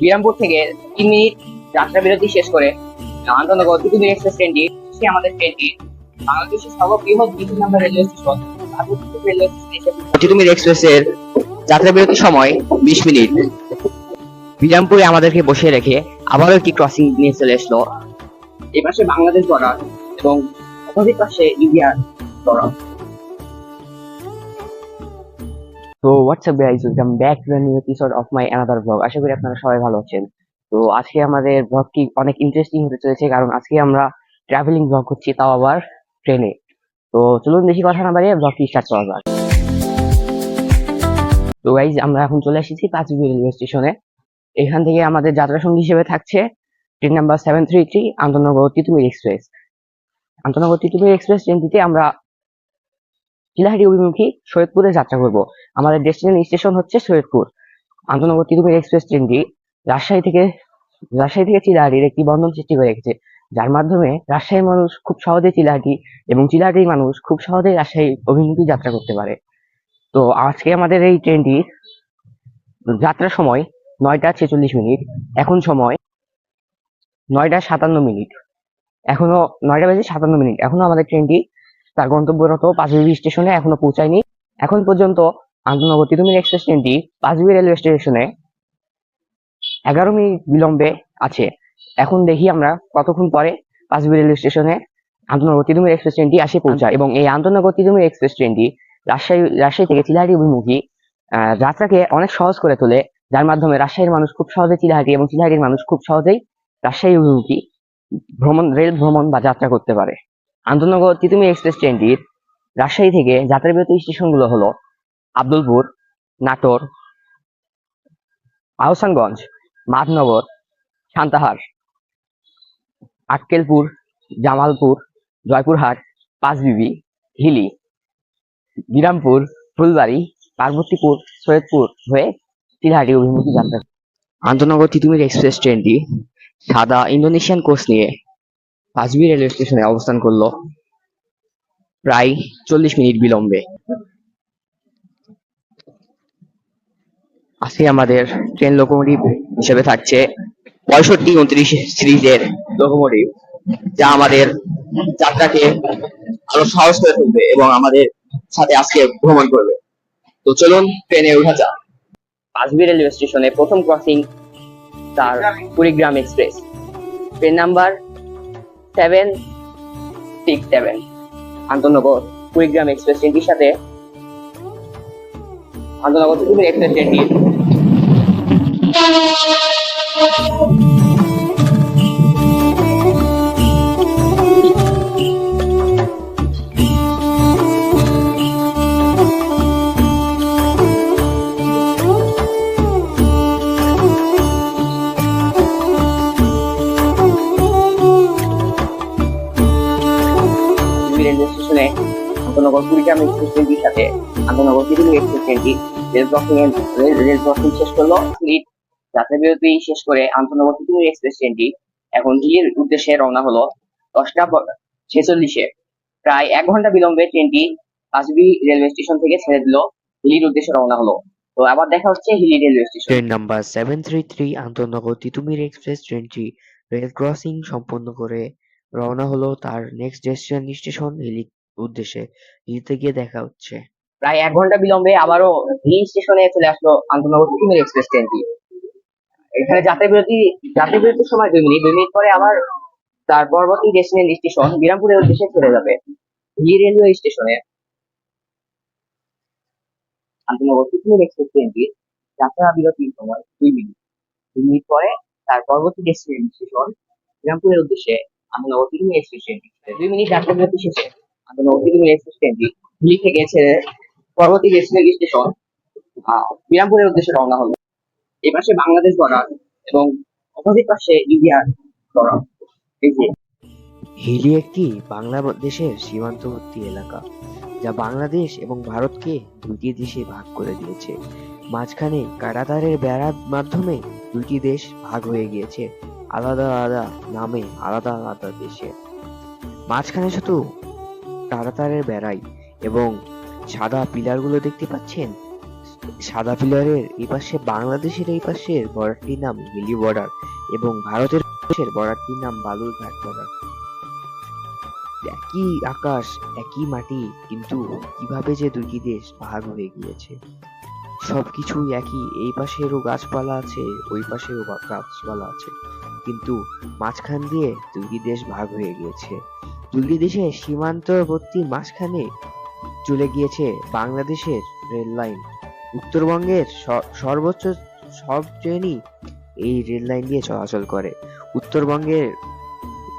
বিরামপুর থেকে তিন মিনিট যাত্রা বিরতি শেষ করে আন্তনগর তিতুমির এক্সপ্রেস ট্রেনটি, সে আমাদের ট্রেনটি। বাংলাদেশের সর্ববৃহৎ দ্বিতীয় নম্বর রেলওয়ে স্টেশন রেলওয়ে এক্সপ্রেসের যাত্রা বিরতির সময় বিশ মিনিট। বিরামপুরে আমাদেরকে বসিয়ে রেখে আবারও একটি ক্রসিং নিয়ে চলে আসলো এপাশে বাংলাদেশ বর্ডার এবং অপোজিট পাশে ইন্ডিয়ার বর্ডার তো what's up guys welcome back to new episode of my another blog আশা করি আপনারা সবাই ভালো আছেন। তো আজকে আমাদের ব্লগটি অনেক ইন্টারেস্টিং হতে চলেছে, কারণ আজকে আমরা ট্রাভেলিং ব্লগ করছি তাও আবার ট্রেনে তো চলুন বেশি কথা না বাড়িয়ে ব্লগটি স্টার্ট করা যাক। তো গাইজ আমরা এখন চলে এসেছি পাঁচবি রেলওয়ে স্টেশনে এখান থেকে আমাদের যাত্রা সঙ্গী হিসেবে থাকছে train number seven three three আন্তনগর Titumir express আন্তনগর তিতুমির এক্সপ্রেস ট্রেনটিতে আমরা চিলাহাটি অভিমুখী সৈয়দপুরে যাত্রা করব। আমাদের ডেস্টিনেশন স্টেশন হচ্ছে সৈয়দপুর। আন্তনগর তিতুমির এক্সপ্রেস ট্রেনটি রাজশাহী থেকে রাজশাহী থেকে চিলাহাটির একটি বন্ধন সৃষ্টি করে রেখেছে যার মাধ্যমে রাজশাহীর মানুষ খুব সহজে চিলাহাটি এবং চিলাহাটির মানুষ খুব সহজেই রাজশাহী অভিমুখী যাত্রা করতে পারে। তো আজকে আমাদের এই ট্রেনটি যাত্রার সময় নয়টা ছেচল্লিশ মিনিট, এখন সময় নয়টা সাতান্ন মিনিট। এখনও নয়টা বেজে সাতান্ন মিনিট। এখনও আমাদের ট্রেনটি তার গন্তব্যরত পাঁচবিবি স্টেশনে এখনও পৌঁছায়নি। এখন পর্যন্ত আন্তনগর তিতুমির এক্সপ্রেস ট্রেনটি পাঁচবিবি রেলওয়ে স্টেশনে এগারো মিনিট বিলম্বে আছে। এখন দেখি আমরা কতক্ষণ পরে পাঁচবিবি রেলওয়ে স্টেশনে আন্তনগর তিতুমির এক্সপ্রেস ট্রেনটি আসে পৌঁছায় এবং এই আন্তনগর তিতুমির এক্সপ্রেস ট্রেনটি রাজশাহী রাজশাহী থেকে চিলাহাটি অভিমুখী যাত্রাকে অনেক সহজ করে তোলে, যার মাধ্যমে রাজশাহীর মানুষ খুব সহজে চিলাহাটি এবং চিলাহাটির মানুষ খুব সহজেই রাজশাহী অভিমুখী ভ্রমণ, রেল ভ্রমণ বা যাত্রা করতে পারে। আন্তনগর তিতুমির এক্সপ্রেস ট্রেনটির রাজশাহী থেকে যাত্রাবিরত স্টেশনগুলো হলো আব্দুলপুর, নাটোর, আহসানগঞ্জ মাধনগর সান্তাহার আক্কেলপুর জামালপুর, জয়পুরহাট, পাঁচবিবি, হিলি, বিরামপুর, ফুলবাড়ি, পার্বতীপুর, সৈয়দপুর হয়ে চিলহাটি অভিমুখী যাত্রা। আন্তনগর তিতুমির এক্সপ্রেস ট্রেনটি সাদা ইন্দোনেশিয়ান কোচ নিয়ে পাঁচবি রেলওয়ে স্টেশনে অবস্থান করল প্রায় চল্লিশ মিনিট বিলম্বে। আজকে আমাদের ট্রেন লোকোমোটিভ হিসেবে থাকছে পঁয়ষট্টি উনত্রিশ সিরিজের লোকোমোটিভ যা আমাদের যাত্রাকে আরও সহজ করে তুলবে এবং আমাদের সাথে আজকে ভ্রমণ করবে। তো চলুন ট্রেনে উঠা যাক। পাঁচবি রেলওয়ে স্টেশনে প্রথম ক্রসিং তার Kurigram express. Train number seven six seven আন্তনগর Kurigram express ট্রেনটির সাথে। আন্তনগর কুড়িগ্রাম এক্সপ্রেস ট্রেনটি। রেলওয়ে স্টেশনে আন্তনগর কুড়িগ্রাম এক্সপ্রেস ট্রেনটির সাথে আন্তনগর তিতুমির এক্সপ্রেস ট্রেনটি রেল ক্রসিং রেল ক্রসিং শেষ করল মিনিট যাত্রা বিরতি শেষ করে আন্তনগর তিতুমির এক্সপ্রেস ট্রেনটি এখন হিলির উদ্দেশ্যে রওনা হলো দশটা ছেচল্লিশে। প্রায় এক ঘণ্টা বিলম্বে ট্রেনটি পাঁচবি রেলওয়ে স্টেশন থেকে ছেড়ে দিল। হিলির উদ্দেশ্যে রওনা হলো। তো আবার দেখা হচ্ছে Hili railway station train number seven three three আন্তনগর Titumir express ট্রেনটি রেল ক্রসিং সম্পন্ন করে রওনা হলো তার নেক্সট ডেস্টিনেশন স্টেশন হিলি উদ্দেশ্যে। হিলিতে গিয়ে দেখা হচ্ছে। প্রায় এক ঘণ্টা বিলম্বে আবারও হিলি স্টেশনে চলে আসলো আন্তনগর তিতুমির এক্সপ্রেস ট্রেনটি। এখানে যাত্রা বিরতি, যাত্রা বিরতির সময় দুই মিনিট দুই মিনিট পরে আবার তার পরবর্তী ডেস্টিনেশন স্টেশন বিরামপুরের উদ্দেশ্যে চলে যাবে। হিলি রেলওয়ে স্টেশনে আন্তনগর তিতুমির এক্সপ্রেস ট্রেনটি যাত্রা বিরতির সময় দুই মিনিট দুই মিনিট পরে তার পরবর্তী ডেস্টিনেশন স্টেশন বিরামপুরের উদ্দেশ্যে এক্সপ্রেস ট্রেনটি দুই মিনিট যাত্রা বিরতি শেষে। আন্তনগর তিতুমির এক্সপ্রেস ট্রেনটি হিলি থেকে পরবর্তী স্টেশন বিরামপুরের উদ্দেশ্যে রওনা হলো। এই পাশে বাংলাদেশ বর্ডার এবং অপোজিট পাশে ইন্ডিয়ার বর্ডার এই যে। হিলি একটি বাংলাদেশের সীমান্তবর্তী এলাকা যা বাংলাদেশ এবং ভারতকে দুটি দেশে ভাগ করে দিয়েছে। মাঝখানে কাঁটাতারের বেড়ার মাধ্যমে দুটি দেশ ভাগ হয়ে গিয়েছে। আলাদা আলাদা নামে আলাদা আলাদা দেশে। মাঝখানে শুধু কাঁটাতারের বেড়াই এবং সাদা পিলারগুলো দেখতে পাচ্ছেন? সাদা পিলারের এই পাশে বাংলাদেশের এই পাশের বর্ডারটির নাম হিলি বর্ডার এবং ভারতের পাশের বর্ডারটির নাম বালুরঘাট বর্ডার। একই আকাশ, একই মাটি, কিন্তু কীভাবে যে দুটি দেশ ভাগ হয়ে গিয়েছে? সবকিছুই একই। এই পাশেরও গাছপালা আছে, ওই পাশেও গাছপালা আছে। কিন্তু মাঝখান দিয়ে দুটি দেশ ভাগ হয়ে গিয়েছে। দুটি দেশের সীমান্তবর্তী মাঝখানে চলে গিয়েছে বাংলাদেশের রেল লাইন। উত্তরবঙ্গের সর্বোচ্চ সব ট্রেনই এই রেল লাইন দিয়ে চলাচল করে। উত্তরবঙ্গের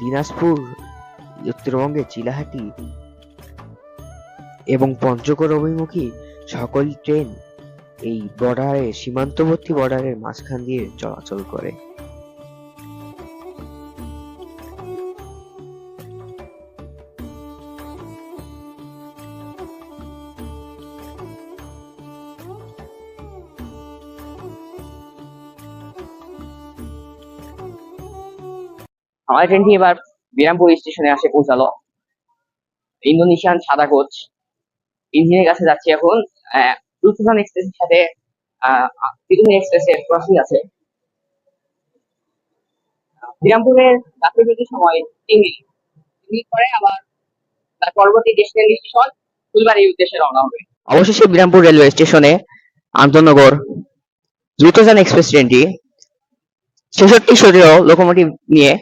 দিনাজপুর, উত্তরবঙ্গের চিলাহাটি এবং পঞ্চগড় অভিমুখী সকল ট্রেন এই বর্ডারে, সীমান্তবর্তী বর্ডারের মাঝখান দিয়ে চলাচল করে। আমাদের ট্রেনটি এবার বিরামপুর স্টেশনে আসে পৌঁছালো। ইন্দোনেশিয়ান সাদা কোচ। ইঞ্জিনের কাছে যাচ্ছি এখন। রুতুফান এক্সপ্রেসের সাথে তিতুমির এক্সপ্রেসের ক্রসিং আছে। বিরামপুরের যাত্রী প্রতি সময় তিন মিনিট। তিন মিনিট পরে আবার তার পরবর্তী ডেস্টিনেশন স্টেশন ফুলবাড়ির উদ্দেশ্যে রওনা হবে। অবশেষে বিরামপুর রেলওয়ে স্টেশনে আন্তনগর দ্রুতযান এক্সপ্রেস ট্রেনটি ছেষট্টি শরীয় লোকোমোটিভ নিয়ে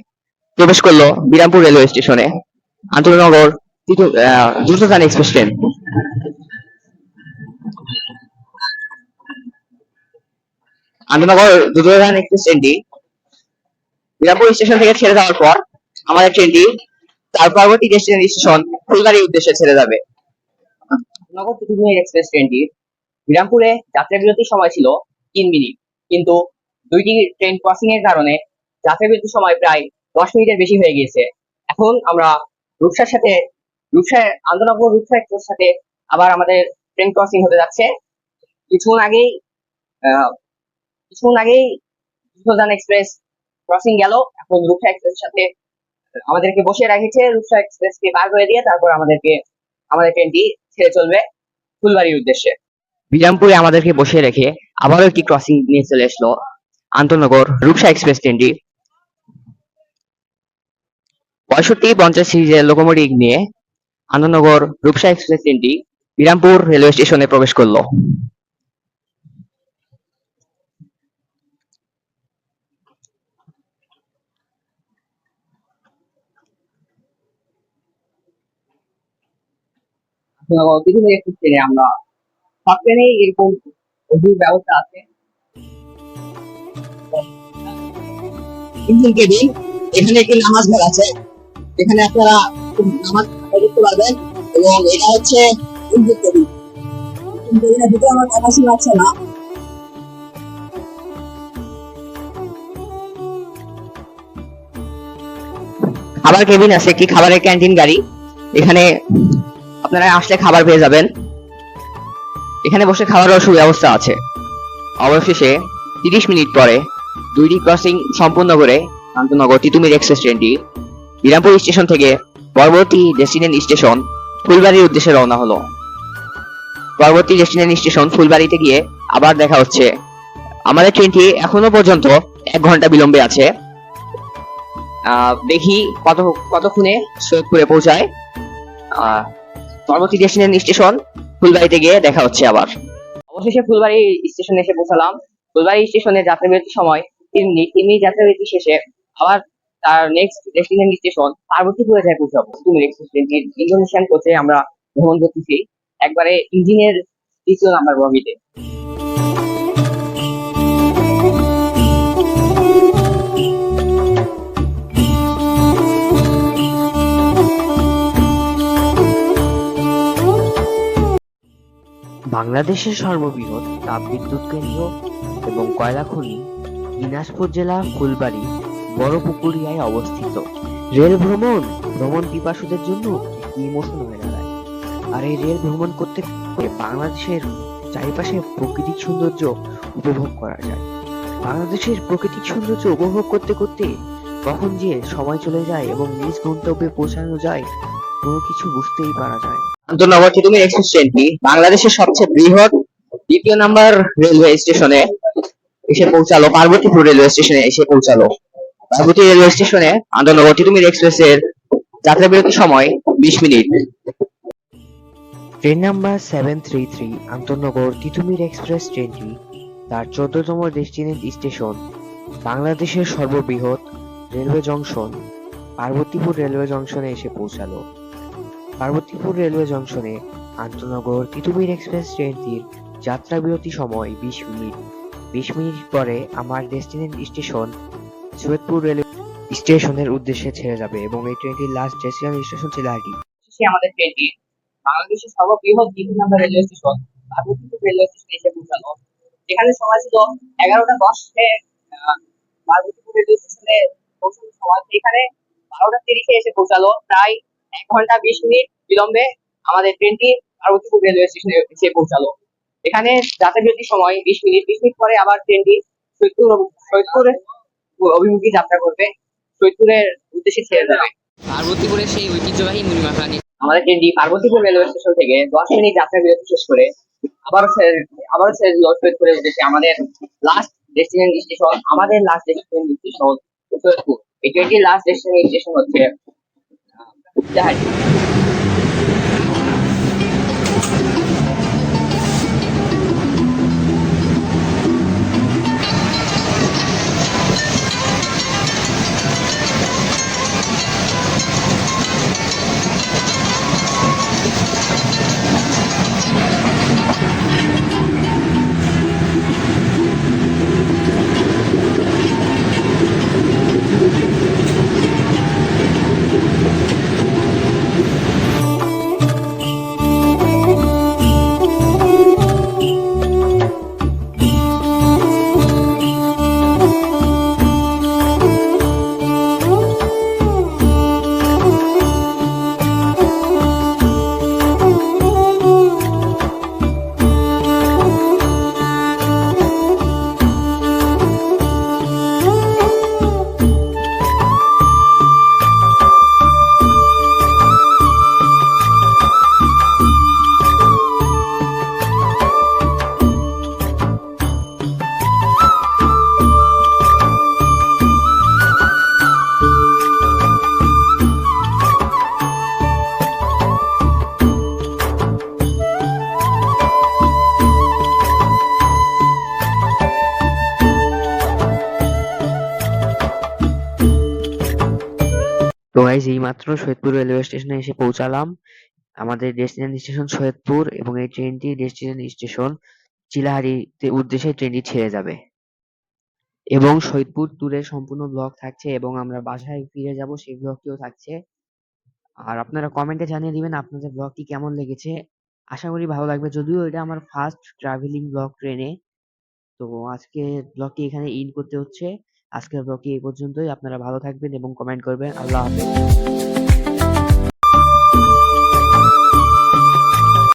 প্রবেশ করল বিরামপুর রেলওয়ে স্টেশনে। আন্তনগর দ্রুতযান এক্সপ্রেস ট্রেন। আন্তনগর দ্রুতযান এক্সপ্রেস ট্রেনটি বিরামপুর স্টেশন থেকে ছেড়ে যাওয়ার পর আমাদের ট্রেনটি তার পরবর্তী ডেস্টিনেশন স্টেশন ফুলবাড়ির উদ্দেশ্যে ছেড়ে যাবে। নগর তিতুমির এক্সপ্রেস ট্রেনটি বিরামপুরে যাত্রা বিরতির সময় ছিল তিন মিনিট। কিন্তু দুইটি ট্রেন ক্রসিং এর কারণে যাত্রা বিরতির সময় প্রায় দশ মিনিটের বেশি হয়ে গিয়েছে। এখন আমরা রূপসার সাথে, রূপসার আন্দোলনগর রূপসা এক্সপ্রেস সাথে আবার আমাদের ট্রেন ক্রসিং হতে যাচ্ছে। কিছুক্ষণ আগেই কিছুক্ষণ আগেই দ্রুতযান এক্সপ্রেস ক্রসিং গেল। এখন রূপসা এক্সপ্রেস সাথে আমাদেরকে বসিয়ে রেখেছে। রূপসা এক্সপ্রেসকে বার করে দিয়ে তারপর আমাদেরকে আমাদের ট্রেনটি ছেড়ে চলবে ফুলবাড়ির উদ্দেশ্যে। বিরামপুরে আমাদেরকে বসিয়ে রেখে আবারও একটি ক্রসিং নিয়ে চলে আসলো আন্তনগর রূপসা এক্সপ্রেস ট্রেনটি পঁয়ষট্টি পঞ্চাশ সিরিজের লোকোমোটিভ নিয়ে আনন্দনগর রূপসা এক্সপ্রেস ট্রেনটি বিরামপুর রেলওয়ে স্টেশনে প্রবেশ করল। আমরা সব এরকম ব্যবস্থা আছে এখানে একটি নামাজ ঘর আছে। এখানে আপনারা নামাজ পারবেন এবং এটা হচ্ছে কেবিনের ভিতরে আমার ক্যাপাসিটি লাগছে না। খাবার কেবিন আছে একটি খাবারের ক্যান্টিন গাড়ি? এখানে আপনারা আসলে খাবার পেয়ে যাবেন। এখানে বসে খাওয়ারও সুব্যবস্থা আছে। অবশেষে তিরিশ মিনিট পরে দুইটি ক্রসিং সম্পূর্ণ করে শান্তনগর তিতুমির এক্সপ্রেস ট্রেনটি বিরামপুর স্টেশন থেকে পরবর্তী ডেস্টিনেশন স্টেশন ফুলবাড়ির উদ্দেশ্যে রওনা হলো। পরবর্তী ডেস্টিনেশন স্টেশন ফুলবাড়িতে গিয়ে আবার দেখা হচ্ছে। আমাদের ট্রেনটি এখনও পর্যন্ত এক ঘণ্টা বিলম্বে আছে। দেখি কত, কতক্ষণে সৈয়দপুরে পৌঁছায়। পরবর্তী ডেস্টিনেশন স্টেশন ফুলবাড়িতে গিয়ে দেখা হচ্ছে আবার। অবশেষে ফুলবাড়ি স্টেশনে এসে পৌঁছালাম। ফুলবাড়ি স্টেশনে যাত্রা বিরতির সময় তিন তিন মিনিট যাত্রা বিরতি শেষে আবার তার নেক্সট ডেস্টিনেশন স্টেশন পার্বতীপুরে যায় পৌঁছাবো তুমি ইন্দোনেশিয়ান কোচে আমরা ভ্রমণ করতেছি, একবারে ইঞ্জিনের তৃতীয় নাম্বার বগিতে বাংলাদেশের সর্ববৃহৎ তাপবিদ্যুৎ কেন্দ্র এবং কয়লা খনি দিনাজপুর জেলা ফুলবাড়ি বড়পুকুরিয়ায় অবস্থিত। রেল ভ্রমণ ভ্রমণ পিপাসুদের জন্য একটি ইমোশন হয়ে দাঁড়ায়। আর এই রেল ভ্রমণ করতে বাংলাদেশের চারিপাশে প্রাকৃতিক সৌন্দর্য উপভোগ করা যায়। বাংলাদেশের প্রাকৃতিক সৌন্দর্য উপভোগ করতে করতে কখন যে সময় চলে যায় এবং নিজ গন্তব্যে পৌঁছানো যায়, কোনো কিছু বুঝতেই পারা যায় আন্তনগর তিতুমির এক্সপ্রেস ট্রেনটি বাংলাদেশের সবচেয়ে বৃহৎ দ্বিতীয় নাম্বার রেলওয়ে স্টেশনে এসে পৌঁছালো, পার্বতীপুর রেলওয়ে স্টেশনে এসে পৌঁছালো? পার্বতী রেলওয়ে স্টেশনে আন্তনগর তিতুমির এক্সপ্রেস এর যাত্রা বিরতির সময় বিশ minute. Train number seven three three আন্তনগর Titumir express ট্রেনটি তার চোদ্দতম ডেস্টিনেট স্টেশন, বাংলাদেশের সর্ববৃহৎ রেলওয়ে জংশন, পার্বতীপুর রেলওয়ে জংশনে এসে পৌঁছালো। পার্বতীপুর রেলওয়ে জংশনে আন্তনগর তিতুমির এক্সপ্রেস ট্রেনটির যাত্রা বিরতি সময় বিশ মিনিট। বিশ মিনিট পরে আমার ডেস্টিনেট স্টেশন সৈয়দপুর রেলওয়ে স্টেশনের উদ্দেশ্যে ছেড়ে যাবে এবং এই ট্রেনটির লাস্ট ডেস্টিনেশন স্টেশন চিলাহাটি শেষে আমাদের ট্রেনটি। বাংলাদেশের সর্ববৃহৎ দ্বিতীয় number railway station Parbatipur railway স্টেশনে এসে পৌঁছালো। এখানে সময় ছিল এগারোটা দশে পার্বতীপুর রেলওয়ে স্টেশনে পৌঁছানোর সময়। এখানে বারোটা তিরিশে এসে পৌঁছালো। প্রায় এক ঘণ্টা বিশ মিনিট বিলম্বে আমাদের ট্রেনটি পার্বতীপুর রেলওয়ে স্টেশনে এসে পৌঁছালো। এখানে যাত্রা বিরতির সময় বিশ মিনিট বিশ মিনিট পরে আবার ট্রেনটি সৈয়দপুর সৈয়দপুর অভিমুখী যাত্রা করবে। সৈয়দপুরের উদ্দেশ্যে ছেড়ে যাবে পার্বতীপুরের সেই ঐতিহ্যবাহী মুড়িমাখানি আমাদের ট্রেনটি পার্বতীপুর রেলওয়ে স্টেশন থেকে দশ মিনিট যাত্রা বিরতি শেষ করে আবারও আবারও ছেড়ে দিল সৈয়দপুরের উদ্দেশ্যে। আমাদের লাস্ট ডেস্টিনেশন স্টেশন আমাদের লাস্ট ডেস্টিনেশন স্টেশন সৈয়দপুর। এই ট্রেনটির লাস্ট ডেস্টিনেশন স্টেশন হচ্ছে জাহাজ। フフフフ。গাইজ এই মাত্র সৈয়দপুর রেলওয়ে স্টেশনে এসে পৌঁছালাম। আমাদের ডেস্টিনেশন স্টেশন সৈয়দপুর এবং এই ট্রেনটি ডেস্টিনেশন স্টেশন চিলাহারিতে উদ্দেশ্যে ট্রেনটি ছেড়ে যাবে। এবং সৈয়দপুর ট্যুরের সম্পূর্ণ ব্লগ থাকছে এবং আমরা বাসায় ফিরে যাব, সেই ব্লগটিও থাকছে। আর আপনারা কমেন্টে জানিয়ে দিবেন আপনাদের ব্লগটি কেমন লেগেছে। আশা করি ভালো লাগবে। যদিও এটা আমার ফার্স্ট ট্রাভেলিং ব্লগ ট্রেনে তো আজকে ব্লগটি এখানে ইন করতে হচ্ছে। আজকের ব্লগটি এই পর্যন্তই। আপনারা ভালো থাকবেন এবং কমেন্ট করবেন। আল্লাহ হাফেজ।